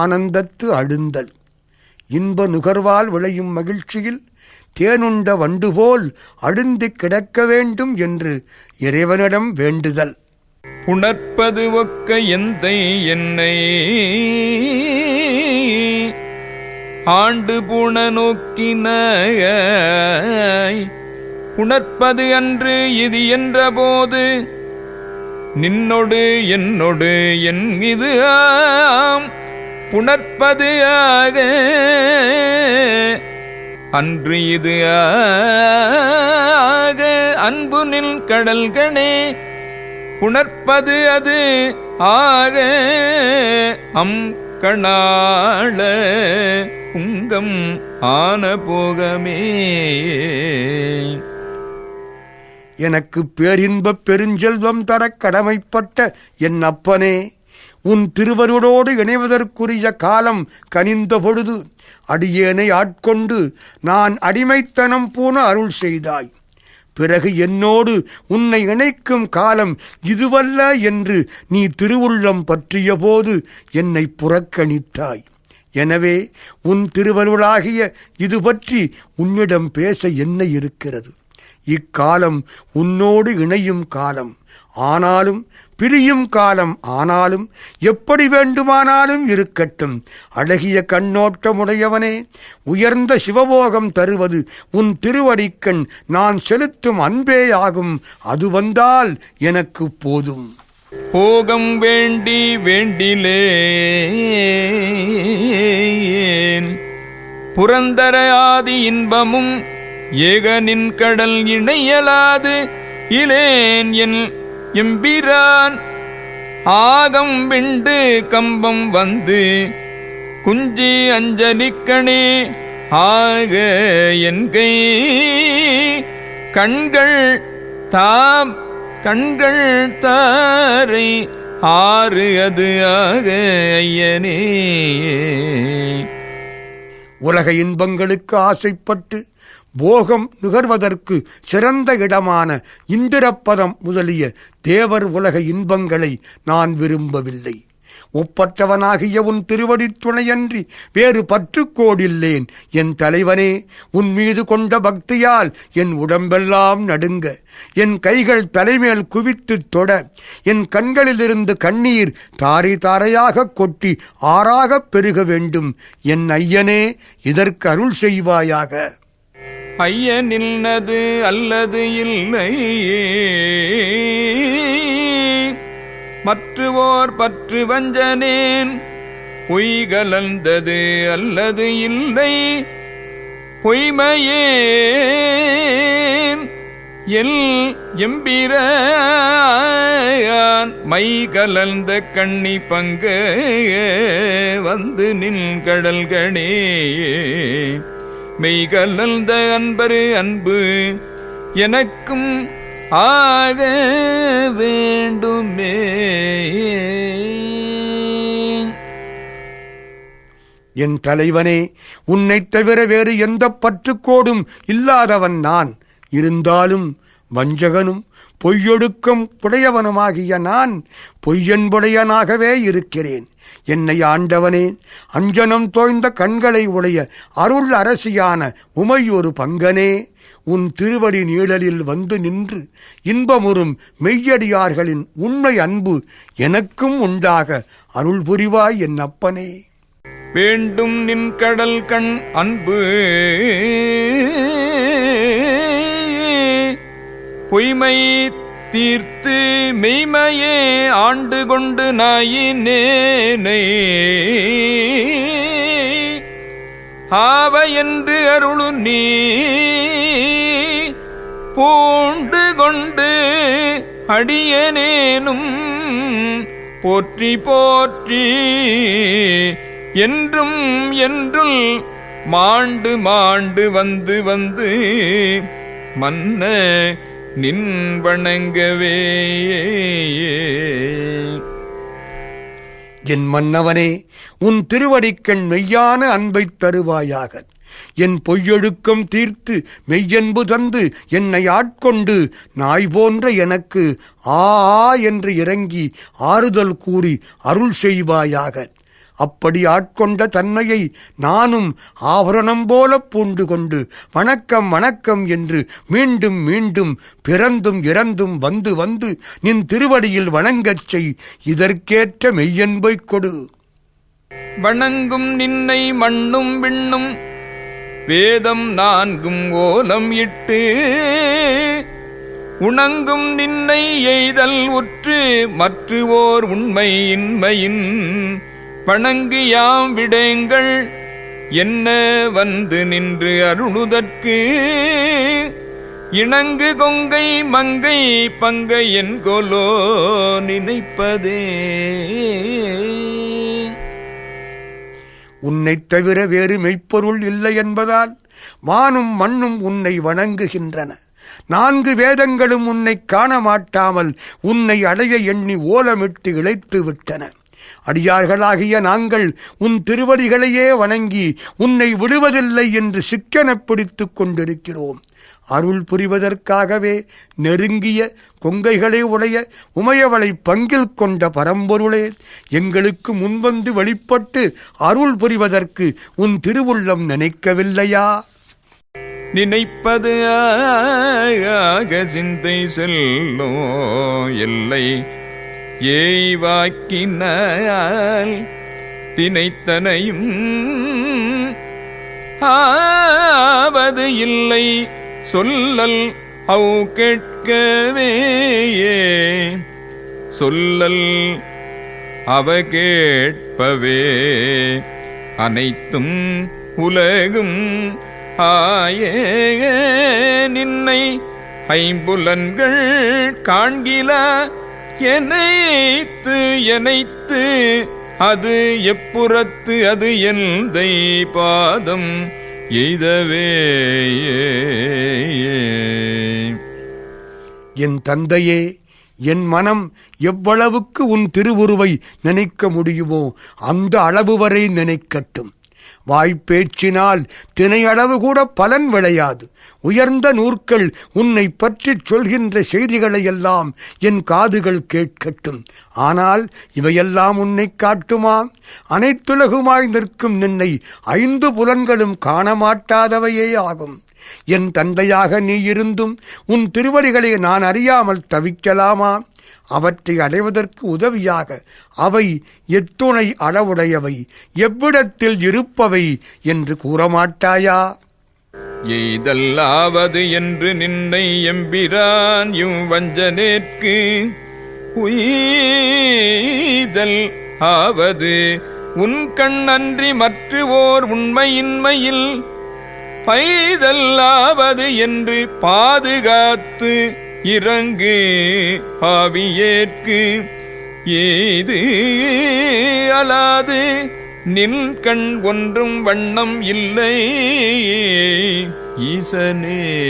ஆனந்தத்து அழுந்தல். இன்ப நுகர்வால் விளையும் மகிழ்ச்சியில் தேனுண்ட வண்டுபோல் அழுந்து கிடக்க வேண்டும் என்று இறைவனிடம் வேண்டுதல். புணர்ப்பது ஒக்க எந்தை என்னை? ஆண்டு புண நோக்கின புணர்ப்பது அன்று இது என்றபோது நின்னொடு என்னொடு என் இது ஆம். புணர்ப்பது ஆக. அன்று இது ஆக. அன்பு நில் கடல்கணே புணர்ப்பது அது ஆக. அம் கணாள உங்கம் ஆன போகமே. எனக்கு பேரின்பப் பெருஞ்செல்வம் தரக் கடமைப்பட்ட என் அப்பனே. உன் திருவருளோடு இணைவதற்குரிய காலம் கனிந்த பொழுது அடியேனை ஆட்கொண்டு நான் அடிமைத்தனம் போன அருள் செய்தாய். பிறகு என்னோடு உன்னை இணைக்கும் காலம் இதுவல்ல என்று நீ திருவுள்ளம் பற்றிய போது என்னை புறக்கணித்தாய். எனவே உன் திருவருளாகிய இது பற்றி உன்னிடம் பேச என்ன இருக்கிறது? இக்காலம் உன்னோடு இணையும் காலம். ஆனாலும் பிரியும் காலம் ஆனாலும் எப்படி வேண்டுமானாலும் இருக்கட்டும். அழகிய கண்ணோட்டமுடையவனே உயர்ந்த சிவபோகம் தருவது உன் திருவடிக்கண். நான் செலுத்தும் அன்பேயாகும் அது வந்தால் எனக்கு போதும். போகம் வேண்டி வேண்டிலேன் புரந்தர ஆதி இன்பமும் ஏகனின் கடல் இணையலாது இலேன் என் எம்பிரான். ஆகம் விண்டு கம்பம் வந்து குஞ்சி அஞ்சலிக்கணே. ஆக என் கை கண்கள் தாம் கண்கள் தாரை ஆறு அது ஆக ஐயனே. உலக இன்பங்களுக்கு ஆசைப்பட்டு போகம் நுகர்வதற்கு சிறந்த இடமான இந்திரப்பதம் முதலிய தேவர் உலக இன்பங்களை நான் விரும்பவில்லை. ஒப்பற்றவனாகிய உன் திருவடித் துணையன்றி வேறு பற்றுக்கோடில்லேன். என் தலைவனே உன் மீது கொண்ட பக்தியால் என் உடம்பெல்லாம் நடுங்க. என் கைகள் தலைமேல் குவித்துத் தொட. என் கண்களிலிருந்து கண்ணீர் தாரை தாரையாக கொட்டி ஆறாகப் பெருக வேண்டும். என் ஐயனே இதற்கு அருள் செய்வாயாக. ஐயனில்னது அல்லது இல்லை? மற்றுவோர் பற்று வஞ்சனேன் பொய்கலந்தது அல்லது இல்லை? பொய்மையேன் எல் எம்பிரான் மை கலந்த கண்ணி பங்கு வந்து நின் கடல்கணே. மெய்கலந்த அன்பரு அன்பு எனக்கும் ஆக வேண்டுமே. என் தலைவனே உன்னைத் தவிர வேறு எந்த பற்றுக்கோடும் இல்லாதவன் நான். இருந்தாலும் வஞ்சகனும் பொய்யொடுக்கம் புடையவனுமாகிய நான் பொய்யன்புடையனாகவே இருக்கிறேன். என்னை ஆண்டவனே அஞ்சனம் தோய்ந்த கண்களை உடைய அருள் அரசியான உமையொரு பங்கனே உன் திருவடி நீழலில் வந்து நின்று இன்பமுறும் மெய்யடியார்களின் உண்மை அன்பு எனக்கும் உண்டாக அருள் புரிவாய் என் அப்பனே. வேண்டும் நின் கடல் கண் அன்பு பொய்மை தீர்த்து மெய்மையே ஆண்டு கொண்டு நாயினேனை ஆவ என்று அருளு நீ பூண்டு கொண்டு அடியனேனும் போற்றி போற்றி என்றும் என்றுள் மாண்டு மாண்டு வந்து வந்து மன்ன நின் வணங்கவே என் மன்னவனே உன் திருவடிக்கண் மெய்யான அன்பைத் தருவாயாக. என் பொய்யொழுக்கம் தீர்த்து மெய்யன்பு தந்து என்னை ஆட்கொண்டு நாய் போன்ற எனக்கு ஆ ஆ என்று இறங்கி ஆறுதல் கூறி அருள் செய்வாயாக. அப்படி ஆட்கொண்ட தன்மையை நானும் ஆபரணம் போல பூண்டு கொண்டு வணக்கம் வணக்கம் என்று மீண்டும் மீண்டும் பிறந்தும் இறந்தும் வந்து வந்து நின் திருவடியில் வணங்கச் செய். இதற்கேற்ற மெய்யன்பைக் கொடு. வணங்கும் நின்னை மண்ணும் விண்ணும் வேதம் நான்கும் ஓலம் இட்டு உணங்கும் நின்னை எய்தல் உற்று மற்றுவோர் உண்மையின்மையின் உண்மை இன்மையின் பணங்கியாம் என்ன வந்து நின்று அருணுதற்கு? இணங்கு கொங்கை மங்கை பங்கை என்கொலோ நினைப்பதே. உன்னைத் தவிர வேறு மெய்ப்பொருள் இல்லை என்பதால் வானும் மண்ணும் உன்னை வணங்குகின்றன. நான்கு வேதங்களும் உன்னை காண மாட்டாமல் உன்னை அடைய எண்ணி ஓலமிட்டு இழைத்து விட்டன. அடியார்களாகிய நாங்கள் உன் திருவடிகளையே வணங்கி உன்னை விடுவதில்லை என்று சிக்கனப் பிடித்துக் கொண்டிருக்கிறோம். அருள் புரிவதற்காகவே நெருங்கிய கொங்கைகளை உடைய உமையவளை பங்கில் கொண்ட பரம்பொருளே எங்களுக்கு முன்வந்து வெளிப்பட்டு அருள் புரிவதற்கு உன் திருவுள்ளம் நினைக்கவில்லையா? நினைப்பது ஆக சிந்தை செல்லோ எல்லை ஏய்வாக்கினால் தினைத்தனையும் ஆவது இல்லை. சொல்லல் அவு கேட்கவே சொல்லல் அவ கேட்பவே. அனைத்தும் உலகும் ஆயே. நின்னை ஐம்புலன்கள் காண்கில எனைத்து எனைத்து அது எப்புறத்து அது எந்தை பாதம் எய்தவே என் தந்தையே என் மனம் எவ்வளவுக்கு உன் திருவுருவை நினைக்க முடியுமோ அந்த அளவு வரை நினைக்கட்டும். வாய்ப்பேச்சினால் தினையளவு கூட பலன் விளையாது. உயர்ந்த நூற்கள் உன்னை பற்றிச் சொல்கின்ற செய்திகளை எல்லாம் என் காதுகள் கேட்கட்டும். ஆனால் இவையெல்லாம் உன்னை காட்டுமா? அனைத்துலகுமாய் நிற்கும் நின்னை ஐந்து புலன்களும் காணமாட்டாதவையே ஆகும். என் தந்தையாக நீ இருந்தும் உன் திருவடிகளை நான் அறியாமல் தவிக்கலாமா? அவற்றை அடைவதற்கு உதவியாக அவை எத்துணை அளவுடையவை. எவ்விடத்தில் இருப்பவை என்று கூறமாட்டாயா? எய்தல்லாவது என்று நின்னை எம்பிரான் இம் வஞ்சனேற்கு உய்தல் ஆவது உன் கண் அன்றி மற்று ஓர் உண்மையின்மையில் பைதல்லாவது என்று பாதுகாத்து இறங்கு பாவியேற்கு. ஏது அலாது? நின் கண் ஒன்றும் வண்ணம் இல்லை. ஈசனே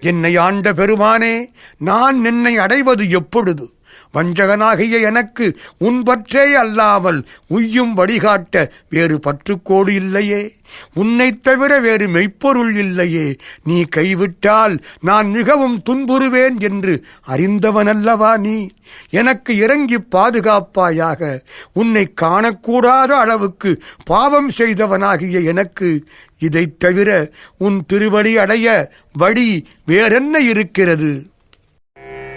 என்னை ஆண்ட பெருமானே நான் நின்னை அடைவது எப்பொழுது? வஞ்சகனாகிய எனக்கு உன் பற்றே அல்லாமல் உய்யும் வழிகாட்ட வேறு பற்றுக்கோடு இல்லையே. உன்னைத் தவிர வேறு மெய்ப்பொருள் இல்லையே. நீ கைவிட்டால் நான் மிகவும் துன்புறுவேன் என்று அறிந்தவனல்லவா நீ. எனக்கு இறங்கி பாதுகாப்பாயாக உன்னை காணக்கூடாத அளவுக்கு பாவம் செய்தவனாகிய எனக்கு. இதைத் தவிர உன் திருவடி அடைய வழி வேறென்ன இருக்கிறது?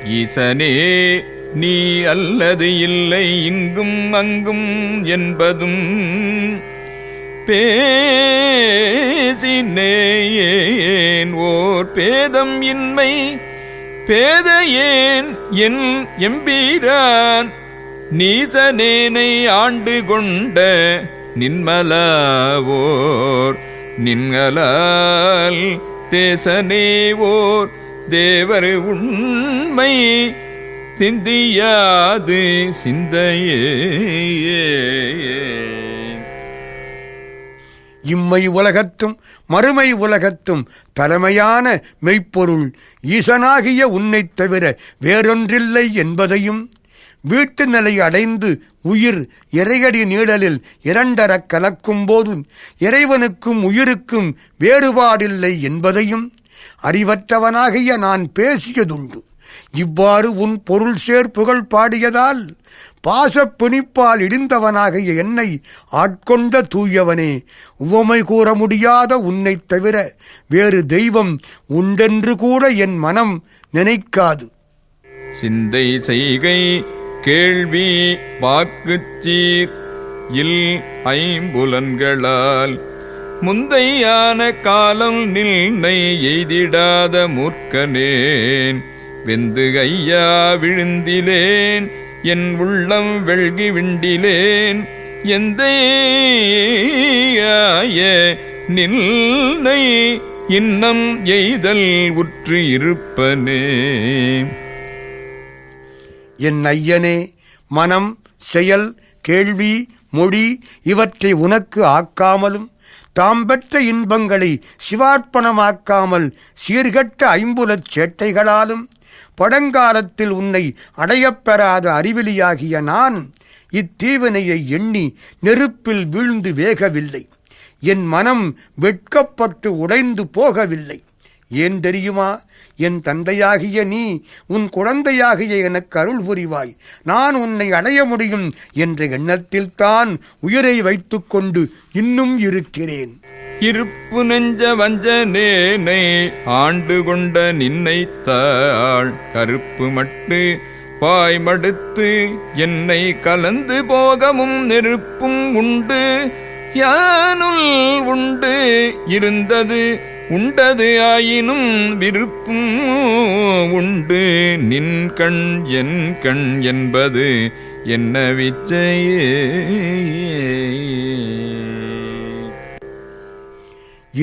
ஈசனே நீ அல்லது இல்லை இங்கும் அங்கும் என்பதும் பேசினேன். ஓர் பேதம் இன்மை பேத ஏன் என் எம்பீரான். நீசனேனை ஆண்டு கொண்ட நின்மலாவோர் நின்களால் தேசனேவோர் தேவர் உண்மை சிந்தியாது சிந்தையே. இம்மை உலகத்தும் மறுமை உலகத்தும் தலைமையான மெய்ப்பொருள் ஈசனாகிய உன்னைத் தவிர வேறொன்றில்லை என்பதையும் வீட்டு நிலை அடைந்து உயிர் இறையடி நீடலில் இரண்டரக் கலக்கும் போது இறைவனுக்கும் உயிருக்கும் வேறுபாடில்லை என்பதையும் அறிவற்றவனாகிய நான் பேசியதுண்டு. இவ்வாறு உன் பொருள் சேர் புகழ் பாடியதால் பாசப் பிணிப்பால் இடிந்தவனாகிய என்னை ஆட்கொண்ட தூயவனே உவமை கூற முடியாத உன்னைத் தவிர வேறு தெய்வம் உண்டென்று கூட என் மனம் நினைக்காது. சிந்தை செய்கை கேள்வி வாக்குச்சீர் இல் ஐம்புலன்களால் முந்தையான காலம் நில்னை எய்திடாத மூர்க்கனேன். வெந்து ஐயா விழுந்திலேன் என் உள்ளம் வெள்கி விண்டிலேன் எந்த நில்லை இன்னம் எய்தல் உற்று இருப்பனே. என் ஐயனே மனம் செயல் கேள்வி மொழி இவற்றை உனக்கு ஆக்காமலும் தாம் பெற்ற இன்பங்களை சிவார்ப்பணமாக்காமல் சீர்கட்ட ஐம்புலச் சேட்டைகளாலும் பழங்காலத்தில் உன்னை அடையப்பெறாத அறிவிலியாகிய நான் இத்தீவினையை எண்ணி நெருப்பில் வீழ்ந்து வேகவில்லை. என் மனம் வெட்கப்பட்டு உடைந்து போகவில்லை. ஏன் தெரியுமா? என் தந்தையாகிய நீ உன் குழந்தையாகிய எனக்கு அருள் புரிவாய். நான் உன்னை அடைய முடியும் என்ற எண்ணத்தில்தான் உயிரை வைத்துக்கொண்டு இன்னும் இருக்கிறேன். இருப்பு நெஞ்ச வஞ்சனேனை ஆண்டு கொண்ட நின்னை தாள் கருப்பு மட்டு பாய்மடுத்து என்னை கலந்து போகமும் நெருப்பும் உண்டு. யானுள் உண்டு இருந்தது உண்டது ஆயினும் விருப்பும் உண்டு. நின் கண் என் கண் என்பது என்ன விச்சையே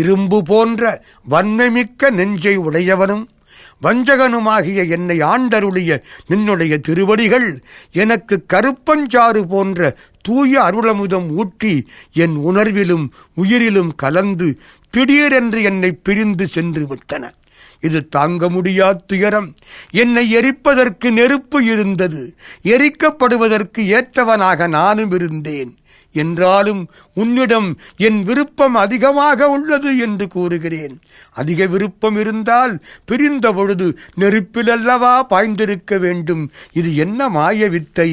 இரும்பு போன்ற வன்மைமிக்க நெஞ்சை உடையவனும் வஞ்சகனுமாகிய என்னை ஆண்டருளிய நின்னுடைய திருவடிகள் எனக்கு கருப்பஞ்சாறு போன்ற தூய அருளமுதம் ஊட்டி என் உணர்விலும் உயிரிலும் கலந்து திடீரென்று என்னை பிரிந்து சென்று விட்டன. இது தாங்க முடியா துயரம். என்னை எரிப்பதற்கு நெருப்பு இருந்தது. எரிக்கப்படுவதற்கு ஏற்றவனாக நானும் இருந்தேன். என்றாலும் உன்னிடம் என் விருப்பம் அதிகமாக உள்ளது என்று கூறுகிறேன். அதிக விருப்பம் இருந்தால் பிரிந்த பொழுது நெருப்பிலல்லவா பாய்ந்திருக்க வேண்டும். இது என்ன மாய வித்தை?